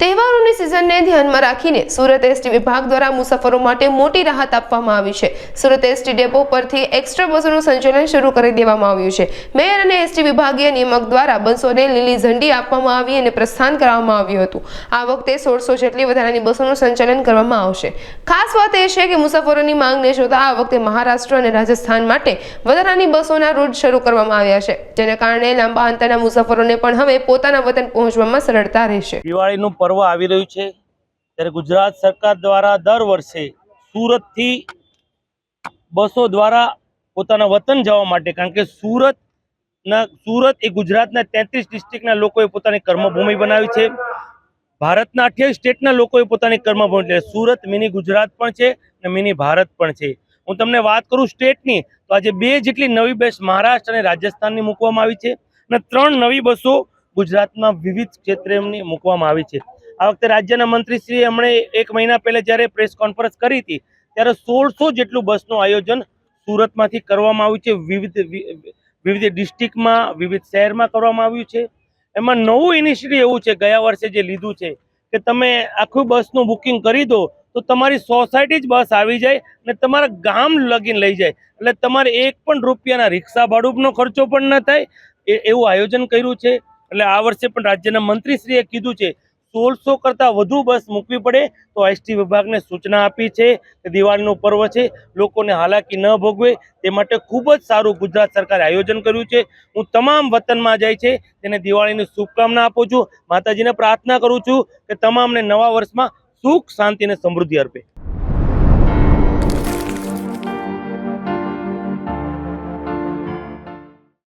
તહેવારોની સિઝનને ધ્યાનમાં રાખીને સુરત એસટી વિભાગ દ્વારા મુસાફરો માટે મોટી રાહત આપવામાં આવી છે. સુરત એસટી ડેપો પરથી એક્સ્ટ્રા બસોનું સંચાલન શરૂ કરી દેવામાં આવ્યું છે. મેયર અને એસટી વિભાગીય નિયામક દ્વારા બસોને લીલી ઝંડી આપવામાં આવી અને પ્રસ્થાન કરવામાં આવ્યું હતું. આ વખતે સોળસો જેટલી વધારાની બસોનું સંચાલન કરવામાં આવશે. ખાસ વાત એ છે કે મુસાફરોની માંગને જોતા આ વખતે મહારાષ્ટ્ર અને રાજસ્થાન માટે વધારાની બસોના રૂટ શરૂ કરવામાં આવ્યા છે. જેને કારણે લાંબા અંતરના મુસાફરોને પણ હવે પોતાના વતન પહોંચવામાં સરળતા રહેશે. દિવાળીનું પર્વ આવી રહ્યું છે, ત્યારે ગુજરાત સરકાર દ્વારા દર વર્ષે સુરતથી બસો દ્વારા પોતાના વતન જવા માટે, કારણ કે સુરતના, સુરત એ ગુજરાતના તેત્રીસ ડિસ્ટ્રિક્ટના લોકોએ પોતાની કર્મભૂમિ બનાવી છે. ભારતના અઠ્યાવીસ સ્ટેટના લોકોએ પોતાની કર્મભૂમિ એટલે સુરત, મિની ગુજરાત પણ છે અને મિની ભારત પણ છે. હું તમને વાત કરું સ્ટેટની તો આજે બે જેટલી નવી બસ મહારાષ્ટ્ર અને રાજસ્થાનની મૂકવામાં આવી છે અને ત્રણ નવી બસો ગુજરાતમાં વિવિધ ક્ષેત્રની મૂકવામાં આવી છે. આ વખતે રાજ્યના મંત્રીશ્રીએ હમણે એક મહિના પહેલા જ્યારે પ્રેસ કોન્ફરન્સ કરી હતી, ત્યારે સોળસો જેટલું બસનું આયોજન સુરતમાંથી કરવામાં આવ્યું છે. વિવિધ વિવિધ ડિસ્ટ્રિક્ટમાં, વિવિધ શહેરમાં કરવામાં આવ્યું છે. એમાં નવું ઇનિશિયેટિવ એવું છે, ગયા વર્ષે જે લીધું છે, કે તમે આખું બસનું બુકિંગ કરી દો, તો તમારી સોસાયટી જ બસ આવી જાય અને તમારા ગામ લગીને લઈ જાય. એટલે તમારે એક પણ રૂપિયાના રિક્ષા ભાડુંનો ખર્ચો પણ ન થાય. એવું આયોજન કર્યું છે. એટલે આ વર્ષે પણ રાજ્યના મંત્રીશ્રીએ કીધું છે સોળસો કરતાં વધુ બસ મૂકવી પડે તો એસટી વિભાગને સૂચના આપી છે કે દિવાળીનું પર્વ છે, લોકોને હાલાકી ન ભોગવે તે માટે ખૂબ જ સારું ગુજરાત સરકારે આયોજન કર્યું છે. હું તમામ વતનમાં જાય છે, તેને દિવાળીની શુભકામના આપું છું. માતાજીને પ્રાર્થના કરું છું કે તમામને નવા વર્ષમાં સુખ, શાંતિ અને સમૃદ્ધિ અર્પે.